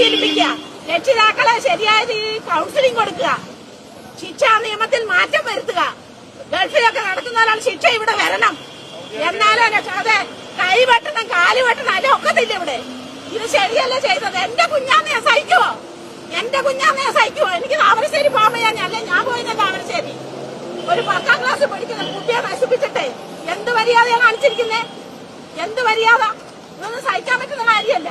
പരിശീലിപ്പിക്കുക. രക്ഷിതാക്കളെ ശരിയായ രീതിയിൽ കൗൺസിലിംഗ് കൊടുക്കുക. ശിക്ഷാ നിയമത്തിൽ മാറ്റം വരുത്തുക. ഗൾഫിലൊക്കെ നടത്തുന്നവരാണ് ശിക്ഷ ഇവിടെ വരണം. എന്നാലും അതെ കൈ വെട്ടണം കാൽ വെട്ടണം അതിന്റെ ഒക്കത്തില്ല ഇവിടെ. ഇത് ശരിയല്ല ചെയ്തത്. എന്റെ കുഞ്ഞാന്നെ സഹിക്കുവോ? എന്റെ കുഞ്ഞാന്നെ സഹിക്കുവോ? എനിക്ക് താമരശ്ശേരി പോകാൻ അല്ലെ ഞാൻ പോയത് താമരശ്ശേരി. ഒരു പത്താം ക്ലാസ് പഠിക്കുന്ന കുട്ടിയെ നശിപ്പിച്ചിട്ടെ. എന്ത് മര്യാദയാണ് കാണിച്ചിരിക്കുന്നേ? എന്ത് മര്യാദ? ഇതൊന്നും സഹിക്കാൻ പറ്റുന്ന കാര്യമല്ല.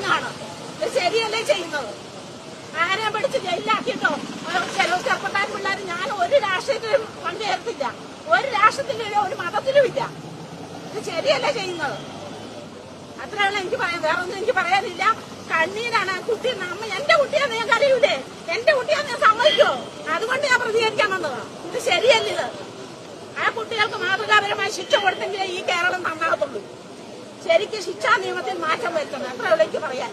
വന്നതാണ് ഇത് ശരിയല്ലേ ചെയ്യുന്നത്? ആരെ പിടിച്ച് ജയിലിലാക്കിയിട്ടോ? ചില ചെറുപ്പക്കാർ പിള്ളേർ ഞാൻ ഒരു രാഷ്ട്രീയത്തിലും പങ്കുചേർത്തില്ല ഒരു രാഷ്ട്രത്തിലും ഒരു മതത്തിലും ഇല്ല. ഇത് ശരിയല്ലേ ചെയ്യുന്നത്? അത്രയുള്ള എനിക്ക് പറയാം വേറെ ഒന്നും എനിക്ക് പറയാനില്ല. കണ്ണീരാണ് കുട്ടി നമ്മ എന്റെ കുട്ടിയാന്ന് ഞാൻ കരയൂലേ? എന്റെ കുട്ടിയാന്ന് ഞാൻ സമ്മതിക്കോ അതുകൊണ്ട് ഞാൻ പ്രതികരിക്കാൻ വന്നതാ. ഇത് ശരിയല്ല ഇത്? ആ കുട്ടികൾക്ക് മാതൃകാപരമായ ശിക്ഷ കൊടുത്തെങ്കിലേ ഈ കേരളം നന്നാകത്തുള്ളൂ. ശരിക്കും ശിക്ഷാ നിയമത്തിൽ മാറ്റം വരുത്തണം. എത്ര വിളിക്ക് പറയാൻ